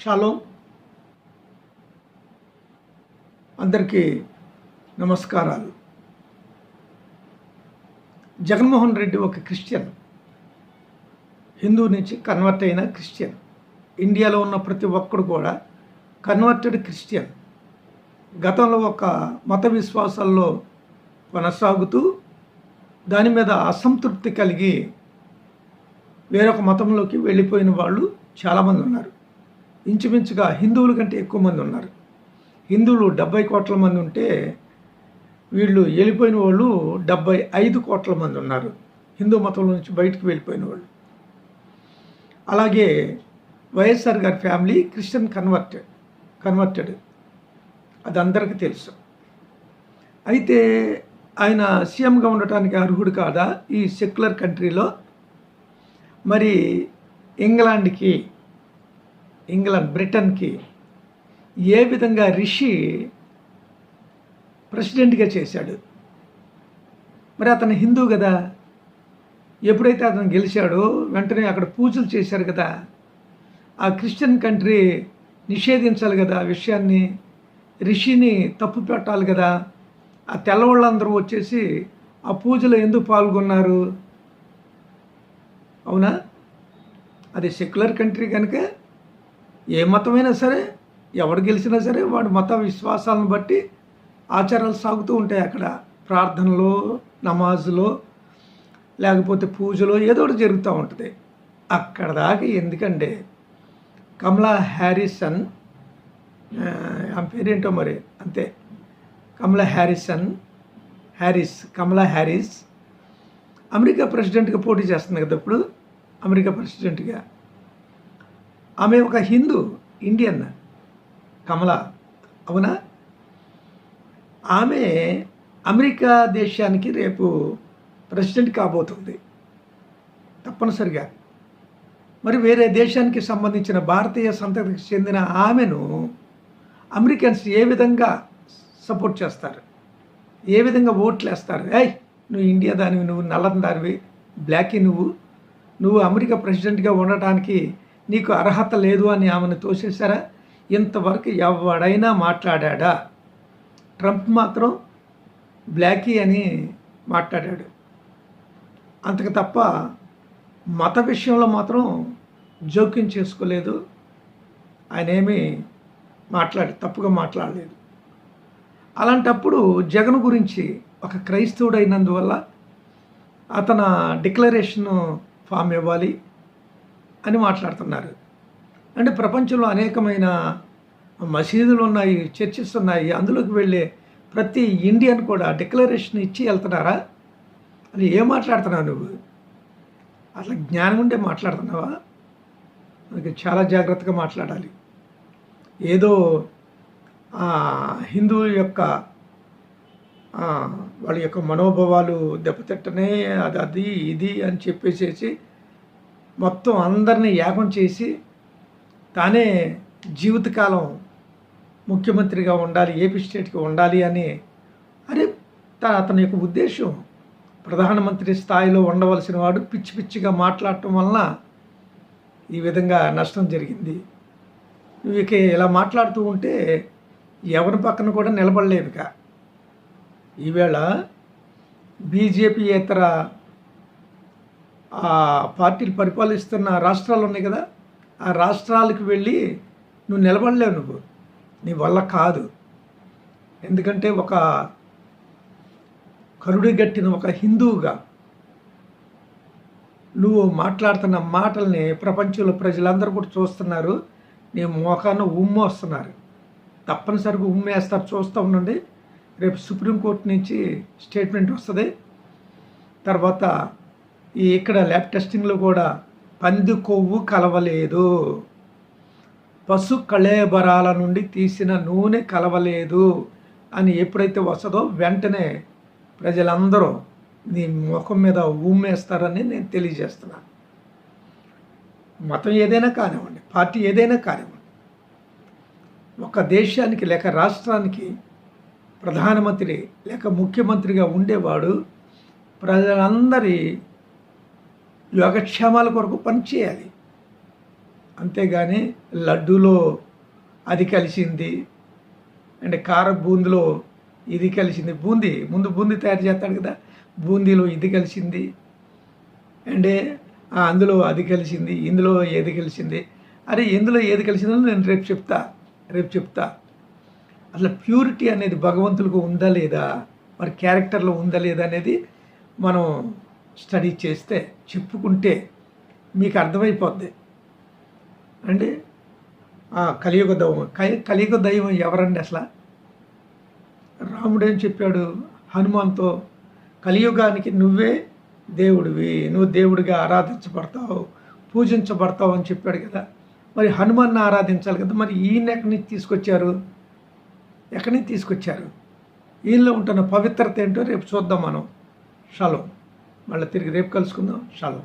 Shallow అందరికీ నమస్కారాలు. జగన్మోహన్ రెడ్డి ఒక క్రిస్టియన్. హిందూ నుంచి కన్వర్ట్ అయిన క్రిస్టియన్. ఇండియాలో ఉన్న ప్రతి ఒక్కడు కూడా కన్వర్టెడ్ క్రిస్టియన్. గతంలో ఒక మత విశ్వాసాల్లో కొనసాగుతూ దాని మీద అసంతృప్తి కలిగి వేరొక మతంలోకి వెళ్ళిపోయిన వాళ్ళు చాలామంది ఉన్నారు. ఇంచుమించుగా హిందువుల కంటే ఎక్కువ మంది ఉన్నారు. హిందువులు డెబ్బై కోట్ల మంది ఉంటే వీళ్ళు వెళ్ళిపోయిన వాళ్ళు డెబ్బై ఐదు కోట్ల మంది ఉన్నారు. హిందూ మతంలో నుంచి బయటకు వెళ్ళిపోయిన వాళ్ళు. అలాగే వైఎస్ఆర్ గారి ఫ్యామిలీ క్రిస్టియన్ కన్వర్టెడ్ కన్వర్టెడ్. అది అందరికీ తెలుసు. అయితే ఆయన సీఎంగా ఉండటానికి అర్హుడు కాదా ఈ సెక్యులర్ కంట్రీలో? మరి ఇంగ్లాండ్కి ఇంగ్లాండ్ బ్రిటన్కి ఏ విధంగా రిషి ప్రెసిడెంట్గా చేశాడు? మరి అతను హిందూ కదా. ఎప్పుడైతే అతను గెలిచాడో వెంటనే అక్కడ పూజలు చేశారు కదా. ఆ క్రిస్టియన్ కంట్రీ నిషేధించాలి కదా ఆ విషయాన్ని. రిషిని తప్పు పెట్టాలి కదా. ఆ తెల్లవాళ్ళందరూ వచ్చేసి ఆ పూజలో ఎందుకు పాల్గొన్నారు? అవునా? అది సెక్యులర్ కంట్రీ కనుక ఏ మతమైనా సరే ఎవడు గెలిచినా సరే వాడి మత విశ్వాసాలను బట్టి ఆచారాలు సాగుతూ ఉంటాయి అక్కడ. ప్రార్థనలో నమాజులో లేకపోతే పూజలో ఏదో ఒకటి జరుగుతూ ఉంటుంది. అక్కడ దాకా ఎందుకంటే కమలా హ్యారిసన్ ఆమె పేరేంటో మరి? అంతే. Kamala Harrison Harris Kamala Harris America ప్రెసిడెంట్గా పోటీ చేస్తుంది కదా ఇప్పుడు? అమెరికా ప్రెసిడెంట్గా. ఆమె ఒక హిందూ ఇండియన్ కమల. అవునా? ఆమె అమెరికా దేశానికి రేపు ప్రెసిడెంట్ కాబోతుంది. తప్పనిసరిగా. మరి వేరే దేశానికి సంబంధించిన భారతీయ సంతతికి చెందిన ఆమెను అమెరికన్స్ ఏ విధంగా సపోర్ట్ చేస్తారు? ఏ విధంగా ఓట్లు వేస్తారు ఏయ్ నువ్వు ఇండియా దానివి నువ్వు నల్లని దానివి బ్లాకీ నువ్వు. నువ్వు అమెరికా ప్రెసిడెంట్గా ఉండటానికి నీకు అర్హత లేదు అని ఆమెను తోసేశారా? ఇంతవరకు ఎవడైనా మాట్లాడా ట్రంప్ మాత్రం బ్లాకీ అని మాట్లాడాడు. అంతకు తప్ప మత విషయంలో మాత్రం జోక్యం చేసుకోలేదు. ఆయన ఏమీ మాట్లాడి తప్పుగా మాట్లాడలేదు. అలాంటప్పుడు జగన్ గురించి ఒక క్రైస్తవుడు అయినందువల్ల అతన డిక్లరేషన్ ఫామ్ ఇవ్వాలి. అని మాట్లాడుతున్నారు. అంటే ప్రపంచంలో అనేకమైన మసీదులు ఉన్నాయి చర్చెస్ ఉన్నాయి అందులోకి వెళ్ళే ప్రతి ఇండియన్ కూడా డిక్లరేషన్ ఇచ్చి వెళ్తున్నారా? అది ఏం మాట్లాడుతున్నావు నువ్వు? అట్లా జ్ఞానం ఉండే మాట్లాడుతున్నావా? మనకి చాలా జాగ్రత్తగా మాట్లాడాలి. ఏదో హిందువుల యొక్క వాళ్ళ యొక్క మనోభావాలు దెబ్బతిట్టనే అది అది ఇది అని చెప్పేసేసి మొత్తం అందరినీ యాగం చేసి తానే జీవితకాలం ముఖ్యమంత్రిగా ఉండాలి ఏపీ స్టేట్కి ఉండాలి అని అరే అతని యొక్క ఉద్దేశం ప్రధానమంత్రి స్థాయిలో ఉండవలసిన వాడు పిచ్చి పిచ్చిగా మాట్లాడటం వలన ఈ విధంగా నష్టం జరిగింది. నువ్వు ఇక ఇలా మాట్లాడుతూ ఉంటే ఎవరి పక్కన కూడా నిలబడలేవిక ఈవేళ బీజేపీ ఇతర పార్టీలు పరిపాలిస్తున్న రాష్ట్రాలు ఉన్నాయి కదా ఆ రాష్ట్రాలకు వెళ్ళి నువ్వు నిలబడలేవు నువ్వు. నీ వల్ల కాదు. ఎందుకంటే ఒక కరుడు గట్టిన ఒక హిందువుగా నువ్వు మాట్లాడుతున్న మాటల్ని ప్రపంచంలో ప్రజలందరూ కూడా చూస్తున్నారు. నీ మోకాన్ని ఉమ్ము వస్తున్నారు. తప్పనిసరిగా ఉమ్మేస్తారు చూస్తూ ఉండండి. రేపు సుప్రీంకోర్టు నుంచి స్టేట్మెంట్ వస్తుంది. తర్వాత ఈ ఇక్కడ ల్యాబ్ టెస్టింగ్లో కూడా పంది కొవ్వు కలవలేదు. పశు కళేబరాల నుండి తీసిన నూనె కలవలేదు అని ఎప్పుడైతే వస్తుందో వెంటనే ప్రజలందరూ నీ ముఖం మీద ఉమ్మేస్తారని నేను తెలియజేస్తున్నా మతం ఏదైనా కానివ్వండి పార్టీ ఏదైనా కానివ్వండి ఒక దేశానికి లేక రాష్ట్రానికి ప్రధానమంత్రి లేక ముఖ్యమంత్రిగా ఉండేవాడు ప్రజలందరి యోగక్షేమాల కొరకు పనిచేయాలి అంతేగాని లడ్డూలో అది కలిసింది అంటే కార బూందిలో ఇది కలిసింది బూందీ ముందు బూందీ తయారు చేస్తాడు కదా బూందీలో ఇది కలిసింది అంటే అందులో అది కలిసింది ఇందులో ఏది కలిసింది అరే ఇందులో ఏది కలిసిందో నేను రేపు చెప్తా రేపు చెప్తా. అసలు ప్యూరిటీ అనేది భగవంతులకు ఉందా లేదా మరి క్యారెక్టర్లో ఉందా లేదా అనేది మనం స్టడీ చేస్తే చెప్పుకుంటే మీకు అర్థమైపోద్ది. అంటే ఆ, కలియుగ దైవం కలి- కలియుగ దైవం ఎవరండి అసలు? రాముడేం చెప్పాడు? హనుమాన్తో కలియుగానికి నువ్వే దేవుడివి నువ్వు దేవుడిగా ఆరాధించబడతావు పూజించబడతావు అని చెప్పాడు కదా. మరి హనుమాన్ని ఆరాధించాలి కదా. మరి ఈయన ఎక్కడి నుంచి తీసుకొచ్చారు? ఎక్కడి నుంచి తీసుకొచ్చారు? ఈయనలో ఉంటున్న పవిత్రత ఏంటో రేపు చూద్దాం మనం. షలో. మళ్ళీ తిరిగి రేపు కలుసుకుందాం. షాలో.